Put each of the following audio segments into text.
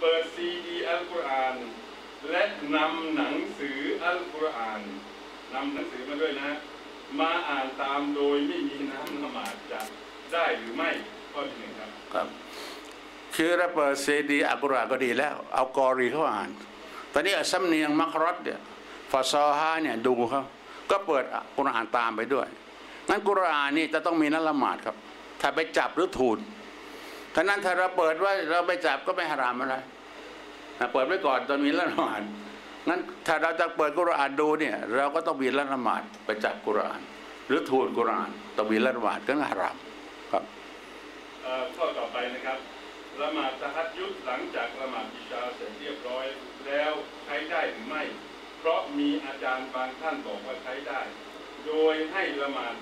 เปิดซีดีอัลกุรอาน และนำหนังสืออัลกุรอานนำหนังสือมาด้วยนะ มาอ่านตามโดยไม่มีน้ำละหมาดจะได้หรือไม่ข้อที่หนึ่งครับครับ คือเราเปิดซีดีอัลกุรอานก็ดีแล้ว เอากอรีเข้าอ่าน ตอนนี้สำเนียงมักรอดเนี่ยฟาซอฮาเนี่ยดูเขาก็เปิดอัลกุรอานตามไปด้วยงั้นกุรอานนี่จะต้องมีนักละหมาดครับ ถ้าไปจับหรือทูล ฉะนั้นถ้าเราเปิดไว่าเราไปจับก็ไม่หารามอะไรนะเปิดไว้ก่อนตอนมีละหมาดงั้นถ้าเราจะเปิดกุรอานดูเนี่ย เราก็ต้องมีละหมาดไปจับกุรอาน หรือทูลกุรอานต้องมีละหมาดก็หารามครับเอ่อข้อต่อไปนะครับละหมาดตะฮัดยุดหลังจากละหมาดอิชาเสร็จเรียบร้อยแล้วใช้ได้หรือไม่ เพราะมีอาจารย์บางท่านบอกว่าใช้ได้ โดยให้ละหมาด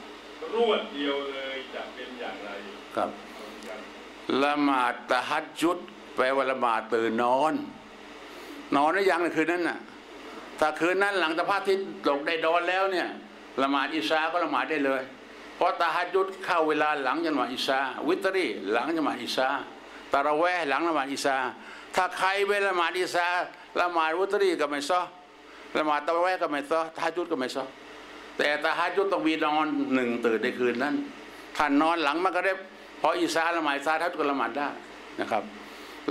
รวดเดียวเลยจะเป็นอย่างไรครับครับ ละหมาดตะฮัดยุด แปลว่าละหมาดตื่นนอน นอนหรือยังในคืนนั้นน่ะถ้าคืนนั้นหลังจากพระอาทิตตกได้ดอนแล้วเนี่ยละหมาดอิชาก็ละหมาดได้เลย เพราะตะฮัดยุดเข้าเวลาหลังจังหวะอิชาวิตรีหลังจังหวะอิชาตะระแวห์หลังละหมาดอิชาถ้าใครไปละหมาดอิชาละหมาดวิตรีก็ไม่ซ้อละหมาดตะระแวก็ไม่ซ้อตะฮัดยุดก็ไม่ซ้อแต่ตะฮัดยุดต้องมีนอนหนึ่งตื่นในคืนนั้นท่านนอนหลังมันก็ได้ พออิสาละหมาดอิสาทัดก็ละหมาดได้นะครับ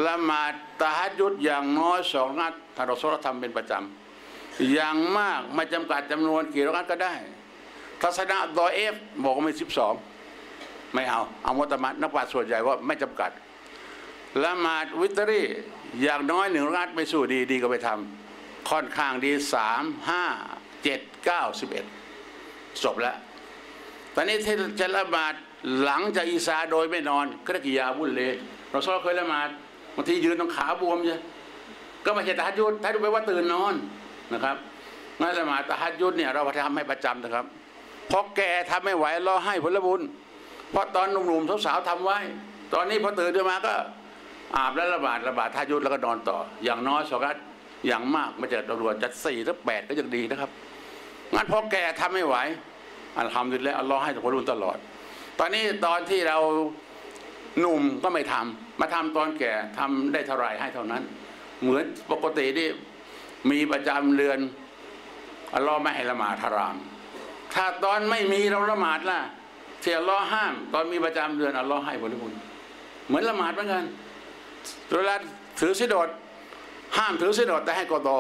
ละหมาดตะฮัดยุดอย่างน้อยสองนัดถ้าเราสรทำเป็นประจำอย่างมากไม่จำกัดจำนวนกี่รักก็ได้ ทัศนะดอเอฟบอกว่าไม่สิบสองไม่เอา เอามุตมัดนักปราชญ์ส่วนใหญ่ว่าไม่จำกัดละหมาดวิตรีอย่างน้อยหนึ่งรักไม่สู้ดีดีก็ไปทำค่อนข้างดีสามห้าเจ็ดเก้าสิบเอ็ดจบแล้วตอนนี้ที่จะละหมาด หลังจากอีสาโดยไม่นอนก็ได้กิยาบุญเลยเราซ้อเคยละหมาดบางทียืนตรงขาบวมใช่ก็ไม่ใช่ตะฮัดยุดตะฮัดยุดแปลว่าตื่นนอนนะครับงั้นละหมาดตะฮัดยุดเนี่ยเราทำให้ประจำนะครับเพราะแกทำไม่ไหวรอให้ผลบุญเพราะตอนหนุ่มๆสาวๆทำไว้ ตอนนี้พอตื่นขึ้นมาก็อาบแล้วละหมาดละหมาดทายุดแล้วก็นอนต่อ อย่างน้อยสองนัดอย่างมากไม่เจอตำรวจจัดสี่หรือแปดก็ยังดีนะครับงั้นพอแกทำไม่ไหวอัลฮัมดุลิลละอัลลอฮ์ให้ผลบุญตลอด ตอนนี้ตอนที่เราหนุ่มก็ไม่ทำมาทำตอนแก่ทำได้เท่าไรให้เท่านั้น เหมือนปกติที่มีประจำเรือนอัลลอฮ์ไม่ให้ละหมาดฮาราม ถ้าตอนไม่มีเราละหมาดล่ะที่อัลลอฮ์ห้าม ตอนมีประจำเรือนอัลลอฮ์ให้ผลบุญเหมือนละหมาดเหมือนกันเวลาถือสิโดดห้ามถือสิโดดแต่ให้กอดอ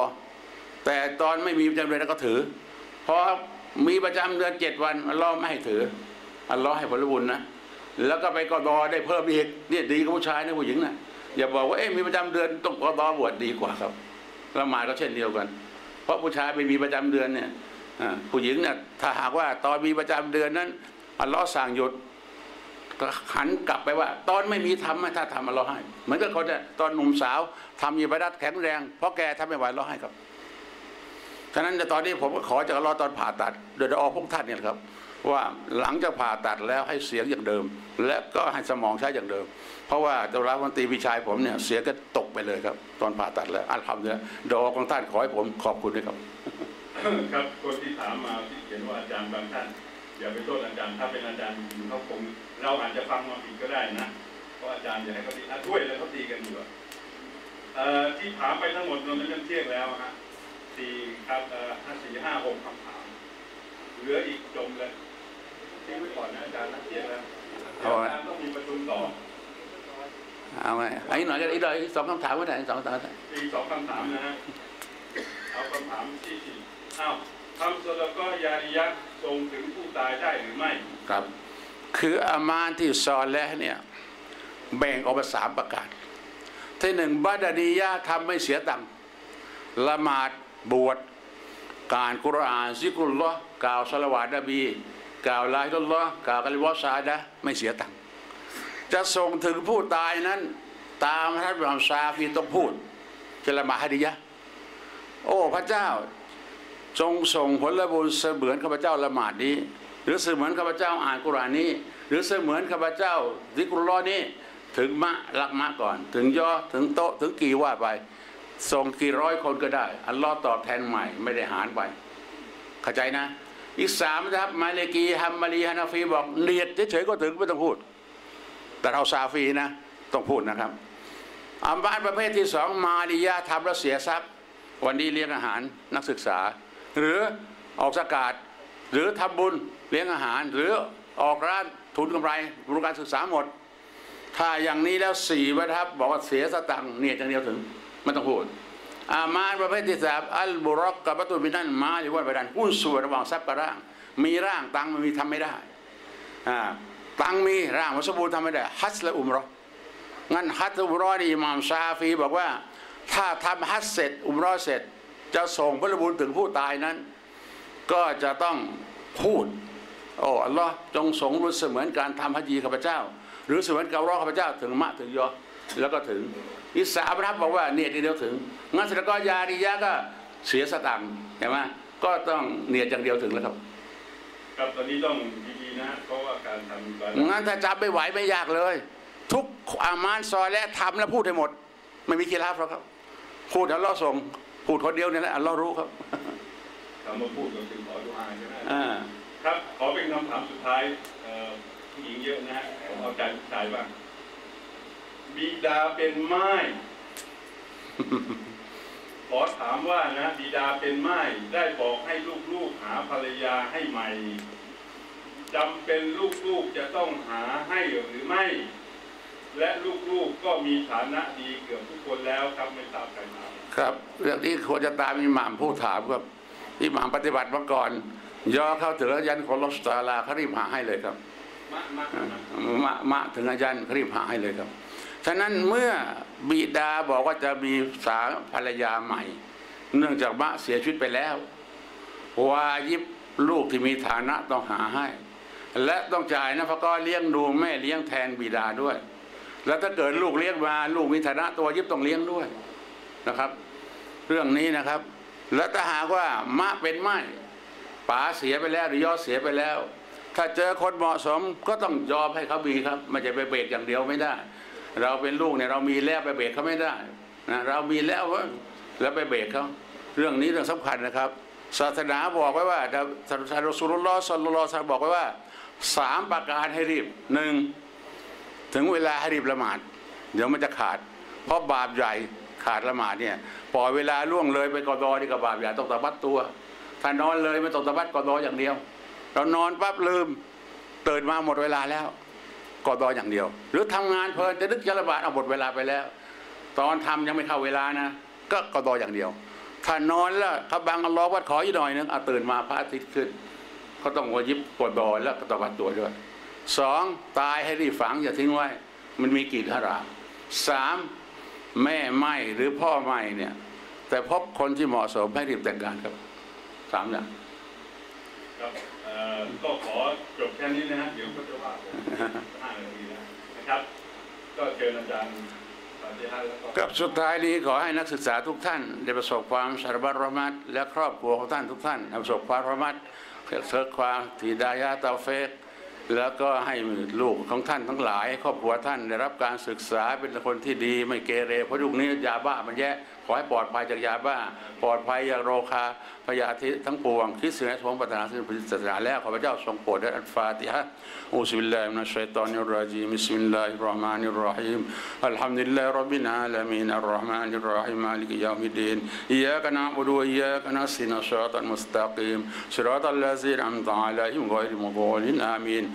แต่ตอนไม่มีประจำเรือนก็ถือเพราะมีประจำเดือนเจ็ดวันอัลลอฮ์ไม่ให้ถือ อัลลอฮ์ให้ผลบุญนะแล้วก็ไปกอดอได้เพิ่มอีกเนี่ยดีกับผู้ชายนะผู้หญิงนะอย่าบอกว่าเอ๊ะมีประจำเดือนต้องกอดอบวชดีกว่าครับละหมาดก็เช่นเดียวกัน เพราะผู้ชายไม่มีประจำเดือนเนี่ยอ่าผู้หญิงเนี่ยถ้าหากว่าตอนมีประจำเดือนนั้นอัลลอฮ์สั่งหยุดก็หันกลับไปว่า ตอนไม่มีทำถ้าทำอัลลอฮ์ให้เหมือนกับคนเนี่ยตอนหนุ่มสาวทำอิบาดัดแข็งแรงเพราะแกทำไม่ไหวอัลลอฮ์ให้ครับฉะนั้นตอนนี้ผมก็ขอจากอัลลอฮ์ตอนผ่าตัด โดยเฉพาะพวกท่านเนี่ยครับ ว่าหลังจากผ่าตัดแล้วให้เสียงอย่างเดิม และก็ให้สมองใช้อย่างเดิม เพราะว่าตัวรัฐมนตรีพิชัยผมเนี่ยเสียงก็ตกไปเลยครับ ตอนผ่าตัดแล้วอัลฮัมดุลิลละดอของท่านขอให้ผมขอบคุณด้วยครับครับคนที่ถามมาที่เขียนว่าอาจารย์บางท่านอย่าไปโทษอาจารย์ถ้าเป็นอาจารย์เขาคงเราอาจจะฟังมาผิดก็ได้นะเพราะอาจารย์อยากให้เขาตีอะช่วยเลยเขาตีกันอยู่อะเอ่อที่ถามไปทั้งหมดรวมเป็นเรื่องเที่ยงแล้วฮะสี่ครับเอ่อห้าสี่ห้าหกคำถาม ลืออีกจมเลยทิ้งไว้ก่อนนะอาจารย์นักเที่ยงแล้วเดี๋ยวอาจารย์ต้องมีประชุมต่อเอาไงอันนี้หน่อยก็อีกหน่อยอีกสองคำถามก็ได้สองคำถามก็ได้อีกสองคำถามนะฮะเอาคำถามที่สี่อ้าวทำสละก็ยาริยัตส่งถึงผู้ตายได้หรือไม่ครับ คืออามานที่ซอลและเนี่ยแบ่งออกเป็นสามประการที่หนึ่งบาดานียะทำไม่เสียตังค์ละหมาดบวช การกุรอานซิกุลลอ์กล่าวสละวาดนบี กล่าวลาฮิลลอ์กล่าวกัลิวะซาดะไม่เสียตังค์จะส่งถึงผู้ตายนั้น ตามท่านบิมซาฟีต้องพูดจะละหมาดฮะดียะโอ้พระเจ้า จงส่งผลบุญเสมือนข้าพเจ้าละหมาดนี้ หรือเสมือนข้าพเจ้าอ่านกุรอานนี้ หรือเสมือนข้าพเจ้าซิกุลลอ์นี้ถึงมะลักมะก่อน ถึงย่อถึงโตถึงกี่ว่าไป ส่งกี่ร้อยคนก็ได้ อัลลอฮ์ตอบแทนใหม่ไม่ได้หารไป เข้าใจนะ อีกสามนะครับมาเลกีฮัมมารีฮานาฟีบอกเนียดเฉยๆก็ถึงไม่ต้องพูด แต่เราซาฟีนะ ต้องพูดนะครับอามาตย์ประเภทที่สองมาริยาทำแล้วเสียทรัพย์ วันนี้เลี้ยงอาหารนักศึกษา หรือออกสกาดหรือทำบุญเลี้ยงอาหาร หรือออกร้านทุนกำไรบริการศึกษาหมด ถ้าอย่างนี้แล้วสี่วับบอกว่าเสียสตังค์เนี่ยอย่างเดียวถึงไม่ต้องพูดอามาตย์ประเภทที่สามอัลบุรอกกับประตูบินั่นมาหรือว่าไปดันหุ้นส่วนระหว่างทรัพย์กับร่าง มีร่างตังมันมีทำไม่ได้อ่าตังมีร่างมัสมบูรณ์ทำไม่ได้ฮัจญ์และอุมรองั้นฮัจญ์อุมรอนี่อิหมามชาฟีบอกว่า ถ้าทำฮัจญ์เสร็จ อุมรอเสร็จ จะส่งพระบุญถึงผู้ตายนั้น ก็จะต้องพูดโอ้อัลลอฮ์จงสงรู้เสมือนการทำฮัจญีข้าพเจ้า หรือเสมือนการรอข้าพเจ้าถึงมะถึงยอแล้วก็ถึงอิสาบรับบอกว่าเนียดทีเดียวถึงงั้นเสร็จแล้วก็ยาดิยะก็เสียสตังค์ใช่ไหมก็ต้องเนียดอย่างเดียวถึงแล้วครับ ครับตอนนี้ต้องดีๆนะเพราะว่าการทำการงั้นถ้าจำไม่ไหวไม่ยากเลย ทุกอามานซอยและทำแล้วพูดให้หมด ไม่มีกีฬาหรอกครับ พูดอัลลอฮ์ส่งพูดคนเดียวเนี่ยแหละอัลลอฮ์รู้ครับคำว่าพูดก็คือขอดุอาใช่ไหมอ่าครับขอเป็นคำถามสุดท้ายเอ่อ ผู้หญิงเยอะนะฮะผมเอาใจผู้ชายบ้าง บิดาเป็นไม้ ขอถามว่านะ บิดาเป็นไม้ได้บอกให้ลูกๆหาภรรยาให้ใหม่จำเป็นลูกๆจะต้องหาให้หรือไม่ และลูกๆก็มีฐานะดีเกือบทุกคนแล้วครับไม่ทราบใครถามครับ เรื่องนี้ควรจะตามอิหม่ามผู้ถามครับอิหม่ามปฏิบัติมาก่อนย่อเข้าถึงอยันของลอสตาลาเขารีบหาให้เลยครับ มะมะถึงอาจารย์รีบหาให้เลยครับ ฉะนั้นเมื่อบิดาบอกว่าจะมีสาภรรยาใหม่ เนื่องจากมะเสียชีวิตไปแล้ว วายิบลูกที่มีฐานะต้องหาให้ และต้องจ่ายนะพก็เลี้ยงดูแม่เลี้ยงแทนบิดาด้วย แล้วถ้าเกิดลูกเลี้ยงมาลูกมีฐานะตัวยิบต้องเลี้ยงด้วยนะครับ เรื่องนี้นะครับ แล้วถ้าหากว่ามะเป็นไม้ป๋าเสียไปแล้วหรือยอดเสียไปแล้ว ถ้าเจอคนเหมาะสมก็ต้องยอมให้เขามีครับไม่จะไปเบรกอย่างเดียวไม่ได้ เราเป็นลูกเนี่ยเรามีแล้วไปเบรกเขาไม่ได้นะเรามีแล้วแล้วไปเบรกเขาเรื่องนี้เรื่องสำคัญนะครับ ศาสนาบอกไว้ว่าศาสนาสุลลอสัลลัลอฮุอะลัยฮิวะซัลลัมบอกไว้ว่าสามประการให้รีบหนึ่งถึงเวลาให้รีบละหมาด เดี๋ยวมันจะขาด เพราะบาปใหญ่ขาดละหมาดเนี่ยปล่อยเวลาล่วงเลยไปกอดอนี่ก็บาปใหญ่ต้องตะบัดตัวถ้านอนเลยไม่ต้องตะบัดกอดออย่างเดียว เรานอนปั๊บลืมตื่นมาหมดเวลาแล้วกอดออย่างเดียว หรือทำงานเพลินจะนึกจะระบาดเอาหมดเวลาไปแล้ว ตอนทำยังไม่เข้าเวลานะก็กอดออย่างเดียว ถ้านอนแล้วเขาบังอัลลอฮ์วัดขออีกหน่อยนึงเอะตื่นมาพระอาทิตย์ขึ้นเขาต้องวายิบกอดอแล้วก็ตะบัดตัวด้วยสองตายให้รีบฝังอย่าทิ้งไว้ มันมีกี่ทาราสามแม่ไม่หรือพ่อไม่เนี่ย แต่พบคนที่เหมาะสมให้รีบแต่งงานครับสามอย่าง ครับก็ขอจบแค่นี้นะฮะเดี๋ยวก็จะว่าผมห้านาทีแล้วนะครับ ก็เชิญอาจารย์ปฏิหาแล้วก็กับสุดท้ายนี้ขอให้นักศึกษาทุกท่าน ได้ประสบความสารบัตรมัดและครอบครัวของท่านทุกท่านประสบความรมัดเกิดความทีดายาตาเฟกแล้วก็ให้ลูกของท่านทั้งหลาย ครอบครัวท่านได้รับการศึกษาเป็นคนที่ดีไม่เกเรเพราะยุคนี้ยาบ้ามันแย่ ขอให้ปลอดภัยจากยาบ้า ปลอดภัยจากโรคาพยาธิทั้งปวง คิดสิ่งใดทรงปรารถนาสิ่งพิศาสนาแล้วขอพระเจ้าทรงโปรดได้อัลฟาติฮะอูซุบิลลาฮิมินัชชัยฏอนิรราจีมิสมิลลาฮิรเราะห์มานิรเราะฮีมอัลฮัมดุลิลลาฮิร็อบบิลอาลามีนอัรเราะห์มานิรเราะฮีมมาลิกิยามิดดีนอิยากะนะอ์บุดุวะอิยยากะนัสตัอีนศ็อฏอัลมุสตะกีมศ็อฏอัลลซีนอัมตะอะลัยฮิมฆอยริลมัฆฎูบินอามีน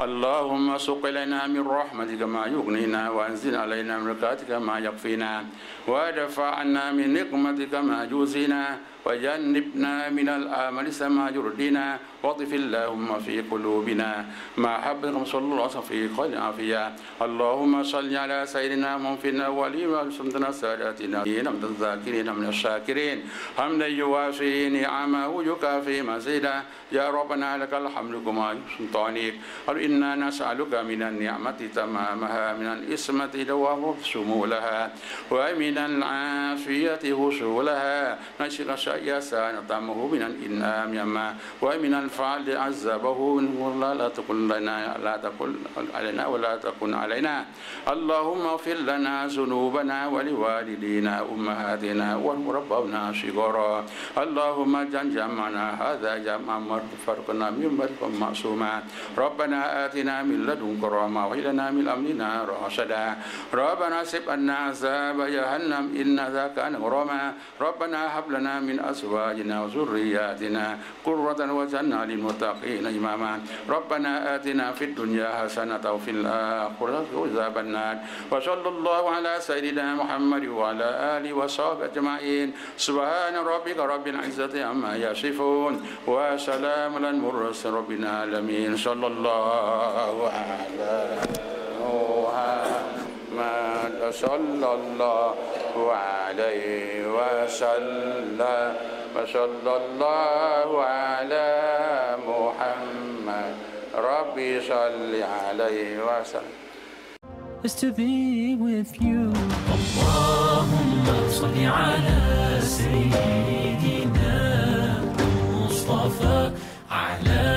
اللهم سق لنا من رحمتك ما يغنينا وأنزل علينا من بركاتك ما يكفينا وادفع عنا من نقمتك ما يوزينا وجنبنا من الآمل ما يردنا واطف اللهم في قلوبنا. ما حبكم صلى الله عليه وسلم في خير عافية اللهم صل على سيدنا محمد في الأولين وسنتنا ساداتنا من الذاكرين من الشاكرين. حمدا يوافي نعمه يكافي مزيدا. يا ربنا لك الحمد كما سلطانك قال إنا نسألك من النعمة تمامها من الإسمة دوام شمولها ومن العافية وصولها نشك شيئا نطعمه من الإنعام يما ومن الفعل عذبه من لا تكن لنا لا تكن علينا ولا تكن علينا. اللهم اغفر لنا ذنوبنا ولوالدينا أمهاتنا وربنا صغارا. اللهم اجعل جمعنا هذا جمعا فرقنا من مرق معصوما. ربنا آتنا من لدنك رحمة وهب لنا من أمرنا رشدا. ربنا سب عنا عذاب جهنم إن ذا كان غراما. ربنا هب لنا من أزواجنا وذرياتنا قرة وجعلنا للمتقين إماما. ربنا آتنا في الدنيا حسنة وفي الآخرة عذاب النار. وصلى الله على سيدنا محمد وعلى آله وصحبه أجمعين. سبحان ربك رب العزة عما يصفون. وسلام على المرسل رب العالمين. صلى الله على محمد. صلى الله عليه وسلم. وصلى الله على محمد. ربي صل عليه وسلم. Is to be with you. اللهم صل على سيدنا مصطفى. على